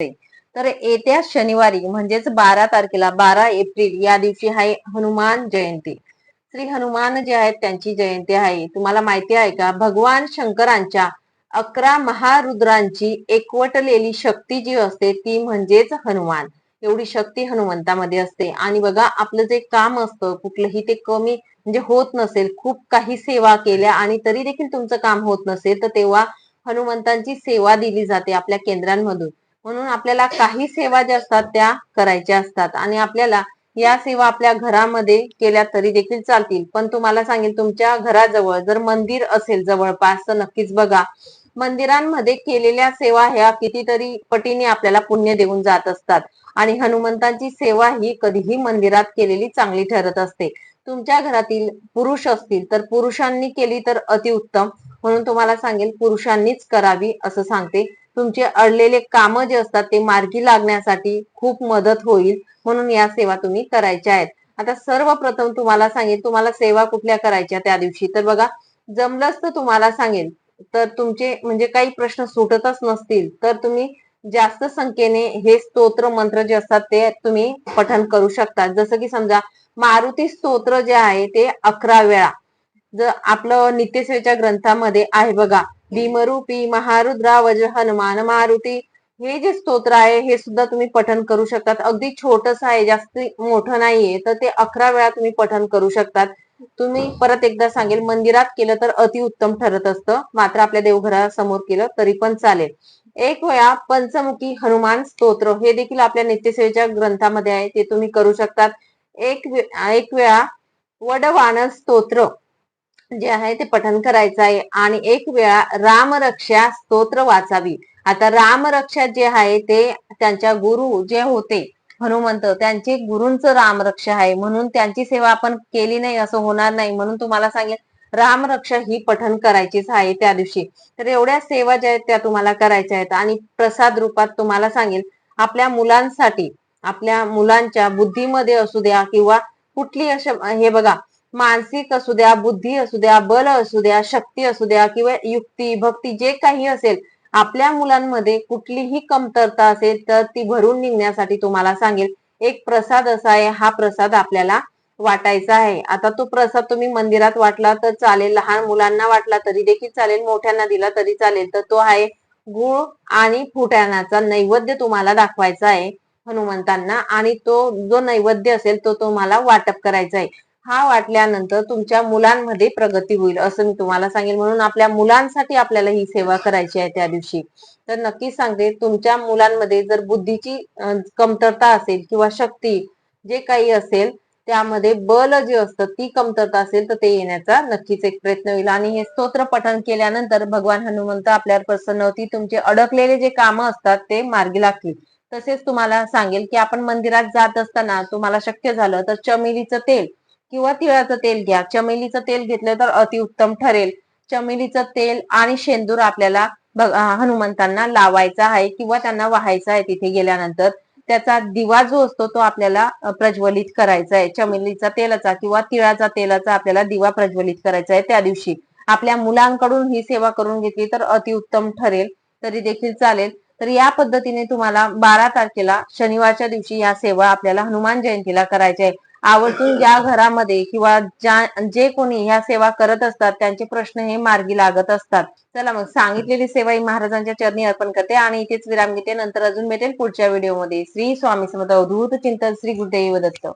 असते. तर येत्या शनिवारी म्हणजेच बारा तारखेला बारा एप्रिल या दिवशी आहे हनुमान जयंती. श्री हनुमान जे आहेत त्यांची जयंती आहे. तुम्हाला माहिती आहे का? भगवान शंकरांच्या अकरा महारुद्रांची एकवटलेली शक्ती जी असते ती म्हणजेच हनुमान. एवढी शक्ती हनुमंतामध्ये असते. आणि बघा आपलं जे काम असतं कुठलंही ते कमी म्हणजे होत नसेल खूप काही सेवा केल्या आणि तरी देखील तुमचं काम होत नसेल तर तेव्हा हनुमंतांची सेवा दिली जाते आपल्या केंद्रांमधून. म्हणून आपल्याला काही सेवा ज्या असतात त्या करायच्या असतात. आणि आपल्याला या सेवा आपल्या घरामध्ये केल्या तरी देखील चालतील. पण तुम्हाला सांगेल तुमच्या घराजवळ जर मंदिर असेल जवळपास तर नक्कीच बघा मंदिरांमध्ये केलेल्या सेवा ह्या कितीतरी पटीने आपल्याला पुण्य देऊन जात असतात. आणि हनुमंतांची सेवा ही कधीही मंदिरात केलेली चांगली ठरत असते. तुमच्या घरातील पुरुष असतील तर पुरुषांनी केली तर अतिउत्तम. म्हणून तुम्हाला सांगेल पुरुषांनीच करावी असं सांगते. तुमचे अडलेले काम जे असतात ते मार्गी लागण्यासाठी खूप मदत होईल म्हणून या सेवा तुम्ही करायच्या आहेत. आता सर्वप्रथम तुम्हाला सांगेल तुम्हाला सेवा कुठल्या करायच्या त्या दिवशी? तर बघा जमलंच तर तुम्हाला सांगेल तर तुमचे म्हणजे काही प्रश्न सुटतच नसतील तर तुम्ही जास्त संख्येने हे स्तोत्र मंत्र जे असतात ते तुम्ही पठन करू शकता जसं की समजा मारुती स्तोत्र जे आहे ते अकरा वेळा जर आपलं नित्यसेवेच्या ग्रंथामध्ये आहे बघा भीमरूपी महारुद्रा वज हनुमान मारुती. हे जे स्तोत्र आहे हे सुद्धा तुम्ही पठन करू शकतात. अगदी छोटस आहे जास्त मोठं नाहीये तर ते अकरा वेळा तुम्ही पठन करू शकतात. तुम्ही परत एकदा सांगेल मंदिरात केलं तर अतिउत्तम ठरत असतं. मात्र आपल्या देवघरासमोर केलं तरी पण चालेल. एक वेळा पंचमुखी हनुमान स्तोत्र हे देखील आपल्या नित्यसेवेच्या ग्रंथामध्ये आहे ते तुम्ही करू शकतात. एक एक वेळा वडवान स्तोत्र जे आहे ते पठन करायचं आहे. आणि एक वेळा रामरक्षा स्तोत्र वाचावी. आता रामरक्षा जे आहे ते त्यांच्या गुरु जे होते हनुमंत त्यांचे गुरूंचं रामरक्षा आहे. म्हणून त्यांची सेवा आपण केली नाही असं होणार नाही. म्हणून तुम्हाला सांगेल रामरक्षा ही पठन करायचीच आहे त्या दिवशी. तर एवढ्या सेवा ज्या आहेत त्या तुम्हाला करायच्या आहेत. आणि प्रसाद रूपात तुम्हाला सांगेल आपल्या मुलांसाठी आपल्या मुलांच्या बुद्धीमध्ये असू द्या किंवा कुठली अशा हे बघा मानसिक असू द्या बुद्धी असू द्या बल असू द्या शक्ती असू द्या किंवा युक्ती भक्ती जे काही असेल आपल्या मुलांमध्ये कुठलीही कमतरता असेल तर ती भरून निघण्यासाठी तुम्हाला सांगेल. एक प्रसाद असा आहे हा प्रसाद आपल्याला वाटायचा आहे. आता तो प्रसाद तुम्ही मंदिरात वाटला तर चालेल लहान मुलांना वाटला तरी देखील चालेल मोठ्यांना दिला तरी चालेल तर तो आहे गुळ आणि फुटाण्याचा नैवेद्य तुम्हाला दाखवायचा आहे हनुमंतांना आणि तो जो नैवेद्य असेल तो तुम्हाला वाटप करायचा आहे. हा वाटल्यानंतर तुमच्या मुलांमध्ये प्रगती होईल असं मी तुम्हाला सांगेल. म्हणून आपल्या मुलांसाठी आपल्याला ही सेवा करायची आहे त्या दिवशी. तर नक्कीच सांगते तुमच्या मुलांमध्ये जर बुद्धीची कमतरता असेल किंवा शक्ती जे काही असेल त्यामध्ये बल जे असतं ती कमतरता असेल तर ते येण्याचा नक्कीच एक प्रयत्न होईल. आणि हे स्तोत्र पठण केल्यानंतर भगवान हनुमंत आपल्यावर प्रसन्न होती तुमचे अडकलेले जे कामं असतात ते मार्गी लागतील. तसेच तुम्हाला सांगेल की आपण मंदिरात जात असताना तुम्हाला शक्य झालं तर चमेलीचं तेल किंवा तिळाचं तेल घ्या. चमेलीचं तेल घेतलं तर अतिउत्तम ठरेल. चमेलीचं तेल आणि शेंदूर आपल्याला हनुमंतांना लावायचा आहे किंवा त्यांना व्हायचा आहे तिथे गेल्यानंतर. त्याचा दिवा जो असतो तो आपल्याला प्रज्वलित करायचा आहे. चमेलीचा तेलाचा किंवा तिळाचा तेलाचा आपल्याला दिवा प्रज्वलित करायचा आहे त्या दिवशी. आपल्या मुलांकडून ही सेवा करून घेतली तर अतिउत्तम ठरेल. तरी देखील चालेल. तर या पद्धतीने तुम्हाला बारा तारखेला शनिवारच्या दिवशी या सेवा आपल्याला हनुमान जयंतीला करायच्या आहे. आवर्जून ज्या घरामध्ये किंवा ज्या जे कोणी ह्या सेवा करत असतात त्यांचे प्रश्न हे मार्गी लागत असतात. चला मग सांगितलेली सेवा ही महाराजांच्या चरणी अर्पण करते आणि इथेच विराम घेते. नंतर अजून भेटेल पुढच्या व्हिडिओमध्ये. श्री स्वामी समर्थ अवधूत चिंतन श्री गुरुदेव दत्त.